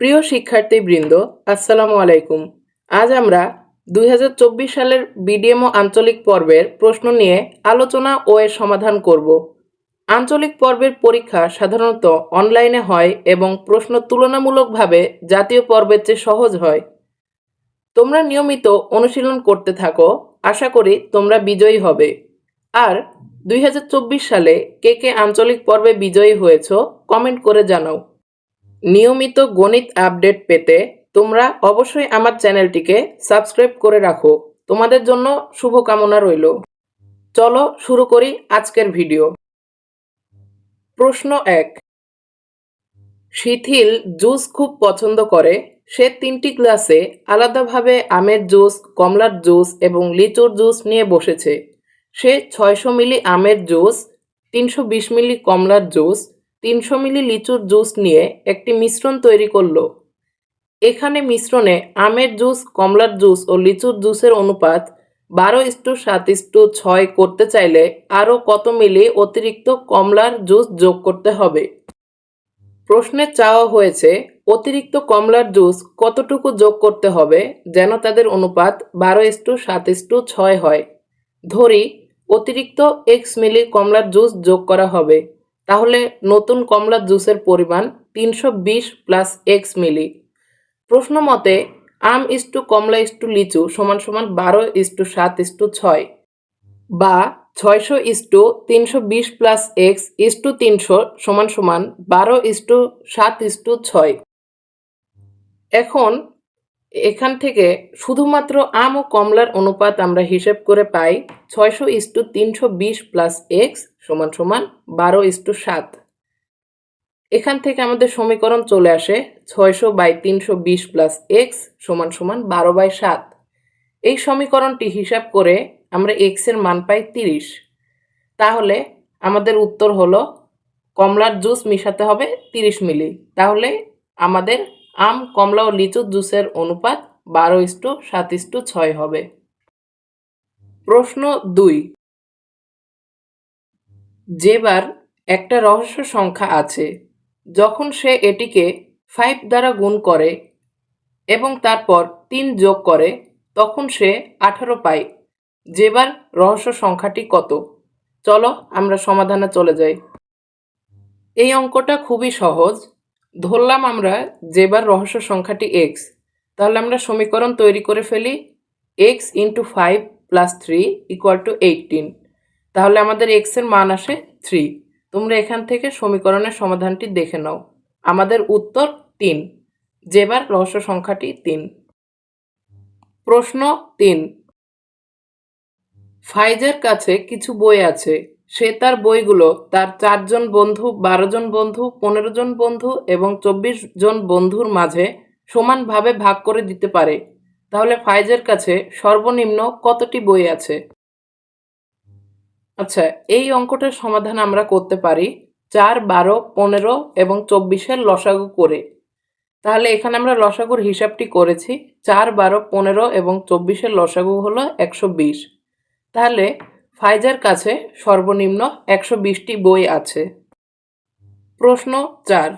প্রিয় শিক্ষার্থীবৃন্দ, আসসালামু আলাইকুম। আজ আমরা দুই হাজার চব্বিশ সালের বিডিএমও আঞ্চলিক পর্বের প্রশ্ন নিয়ে আলোচনা ও এর সমাধান করব। আঞ্চলিক পর্বের পরীক্ষা সাধারণত অনলাইনে হয় এবং প্রশ্ন তুলনামূলকভাবে জাতীয় পর্বের চেয়ে সহজ হয়। তোমরা নিয়মিত অনুশীলন করতে থাকো, আশা করি তোমরা বিজয়ী হবে। আর দুই হাজার চব্বিশ সালে কে কে আঞ্চলিক পর্বে বিজয়ী হয়েছ, কমেন্ট করে জানাও। নিয়মিত গণিত আপডেট পেতে তোমরা অবশ্যই আমার চ্যানেলটিকে সাবস্ক্রাইব করে রাখো। তোমাদের জন্য শুভকামনা রইল। চলো শুরু করি আজকের ভিডিও। প্রশ্ন এক। শিথিল জুস খুব পছন্দ করে। সে তিনটি গ্লাসে আলাদাভাবে আমের জুস, কমলার জুস এবং লিচুর জুস নিয়ে বসেছে। সে ছয়শো মিলি আমের জুস, তিনশো বিশ মিলি কমলার জুস তিনশো মিলি লিচুর জুস নিয়ে একটি মিশ্রণ তৈরি করল। এখানে মিশ্রণে আমের জুস, কমলার জুস ও লিচুর জুসের অনুপাত বারো ইস্টু সাত ইস্টু ছয় করতে চাইলে আরও কত মিলি অতিরিক্ত কমলার জুস যোগ করতে হবে? প্রশ্নে চাওয়া হয়েছে, অতিরিক্ত কমলার জুস কতটুকু যোগ করতে হবে যেন তাদের অনুপাত বারো ইস্টু সাত ইস্টু ছয় হয়? ধরি, অতিরিক্ত এক্স মিলি কমলার জুস যোগ করা হবে। তাহলে নতুন কমলার জুসের পরিমাণ তিনশো বিশ প্লাস এক্স মিলি। প্রশ্ন মতে, আম ইস্টু কমলা ইস্টু লিচু সমান সমান বারো ইস্টু সাত ইস্টু ছয় বা ছয়শো ইস্টু তিনশো বিশ প্লাস এক্স ইস্টু তিনশো সমান সমান বারো ইস্টু সাত ইস্টু ছয়। এখন এখান থেকে শুধুমাত্র আম ও কমলার অনুপাত আমরা হিসেব করে পাই ছয়শো ইস্টু তিনশো বিশ প্লাস এক্স সমান সমান বারো ইস্টু সাত। এখান থেকে আমাদের সমীকরণ চলে আসে ছয়শো বাই তিনশো বিশ প্লাস এক্স সমান সমান বারো বাই সাত। এই সমীকরণটি হিসাব করে আমরা এক্সের মান পাই তিরিশ। তাহলে আমাদের উত্তর হলো কমলার জুস মিশাতে হবে তিরিশ মিলি। তাহলে আমাদের আম, কমলা ও লিচু জুসের অনুপাত বারো ইস্টু সাত ইস্টু ছয় হবে। প্রশ্ন দুই। যেবার একটা রহস্য সংখ্যা আছে, যখন সে এটিকে ফাইভ দ্বারা গুণ করে এবং তারপর তিন যোগ করে, তখন সে আঠারো পায়। যেবার রহস্য সংখ্যাটি কত? চলো আমরা সমাধানে চলে যাই। এই অঙ্কটা খুবই সহজ। ধরলাম আমরা যেবার রহস্য সংখ্যাটি এক্স তাহলে আমরা সমীকরণ তৈরি করে ফেলি x into five plus three equal to eighteen তাহলে আমাদের এক্সের মান আসে থ্রি তোমরা এখান থেকে সমীকরণের সমাধানটি দেখে নাও। আমাদের উত্তর তিন যেবার রহস্য সংখ্যাটি তিন। প্রশ্ন তিন, ফাইজের কাছে কিছু বই আছে। সে তার বইগুলো, তার চারজন বন্ধু, বারো জন বন্ধু, পনেরো জন বন্ধু এবং চব্বিশ জন বন্ধুর মাঝে সমানভাবে ভাগ করে দিতে পারে। তাহলে ফাইজের কাছে সর্বনিম্ন কতটি বই আছে? আচ্ছা এই অঙ্কটার সমাধান আমরা করতে পারি চার, বারো, পনেরো এবং চব্বিশের লসাগু করে। তাহলে এখানে আমরা লসাগুর হিসাবটি করেছি। চার, বারো, পনেরো এবং চব্বিশের লসাগু হলো একশো বিশ। তাহলে ফাইজার কাছে সর্বনিম্ন একশো বিশটি বই আছে। প্রশ্ন চার।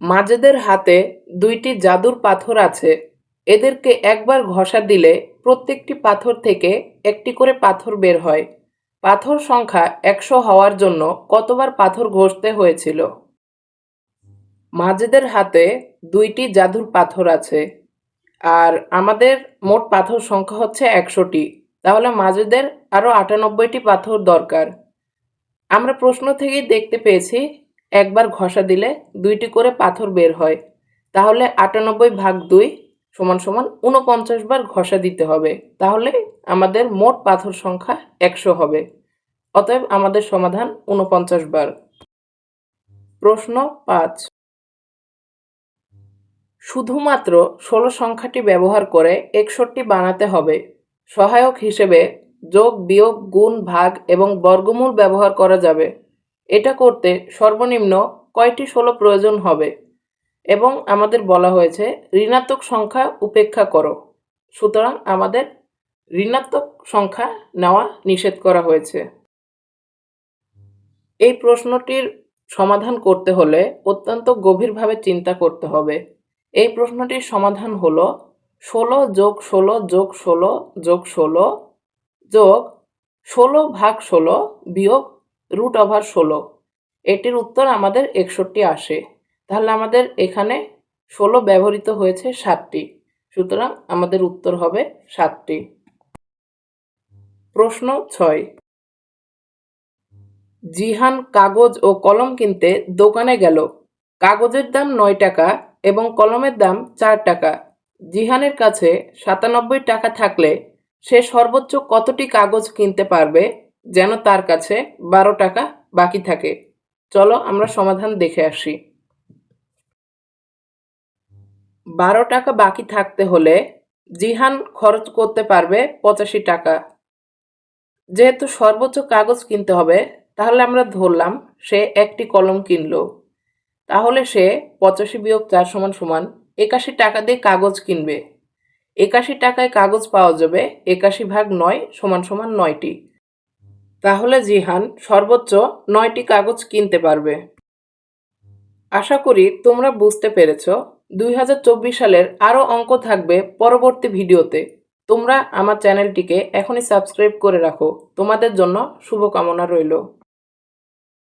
মাজেদের হাতে দুইটি জাদুর পাথর আছে। এদেরকে একবার ঘষা দিলে প্রত্যেকটি পাথর থেকে একটি করে পাথর বের হয়। পাথর সংখ্যা একশো হওয়ার জন্য কতবার পাথর ঘষতে হয়েছিল? মাজেদের হাতে দুইটি জাদুর পাথর আছে। আর আমাদের মোট পাথর সংখ্যা হচ্ছে একশোটি। তাহলে মাজেদের আরও আটানব্বইটি পাথর দরকার। আমরা প্রশ্ন থেকেই দেখতে পেয়েছি, একবার ঘষা দিলে দুইটি করে পাথর বের হয়। তাহলে আটানব্বই ভাগ দুই সমান সমান উনপঞ্চাশ বার ঘষা দিতে হবে। তাহলে আমাদের মোট পাথর সংখ্যা একশো হবে। অতএব আমাদের সমাধান উনপঞ্চাশ বার। প্রশ্ন পাঁচ। শুধুমাত্র ষোলো সংখ্যাটি ব্যবহার করে একষট্টি বানাতে হবে। সহায়ক হিসেবে যোগ, বিয়োগ, গুণ, ভাগ এবং বর্গমূল ব্যবহার করা যাবে। এটা করতে সর্বনিম্ন কয়টি ষোলো প্রয়োজন হবে এবং আমাদের বলা হয়েছে ঋণাত্মক সংখ্যা উপেক্ষা করো। সুতরাং আমাদের ঋণাত্মক সংখ্যা নেওয়া নিষেধ করা হয়েছে। এই প্রশ্নটির সমাধান করতে হলে অত্যন্ত গভীরভাবে চিন্তা করতে হবে। এই প্রশ্নটির সমাধান হলো ষোলো যোগ ষোলো যোগ ষোলো যোগ ষোলো যোগ ষোলো ভাগ ষোলো বিয়োগ রুট ওভার ষোলো। এটির উত্তর আমাদের একষট্টি আসে। তাহলে আমাদের এখানে ষোলো ব্যবহৃত হয়েছে সাতটি। সুতরাং আমাদের উত্তর হবে সাতটি। প্রশ্ন ছয়। জিহান কাগজ ও কলম কিনতে দোকানে গেল। কাগজের দাম নয় টাকা এবং কলমের দাম চার টাকা। জিহানের কাছে সাতানব্বই টাকা থাকলে সে সর্বোচ্চ কতটি কাগজ কিনতে পারবে যেন তার কাছে বারো টাকা বাকি থাকে? চলো আমরা সমাধান দেখে আসি। বারো টাকা বাকি থাকতে হলে জিহান খরচ করতে পারবে পঁচাশি টাকা। যেহেতু সর্বোচ্চ কাগজ কিনতে হবে, তাহলে আমরা ধরলাম সে একটি কলম কিনল। তাহলে সে পঁচাশি বিয়োগ চার সমান সমান একাশি টাকা দিয়ে কাগজ কিনবে। একাশি টাকায় কাগজ পাওয়া যাবে, একাশি ভাগ নয় সমান সমান নয়টি। তাহলে জিহান সর্বোচ্চ নয়টি কাগজ কিনতে পারবে। আশা করি তোমরা বুঝতে পেরেছ, দুই হাজার চব্বিশ সালের আরও অঙ্ক থাকবে পরবর্তী ভিডিওতে। তোমরা আমার চ্যানেলটিকে এখনই সাবস্ক্রাইব করে রাখো। তোমাদের জন্য শুভকামনা রইল।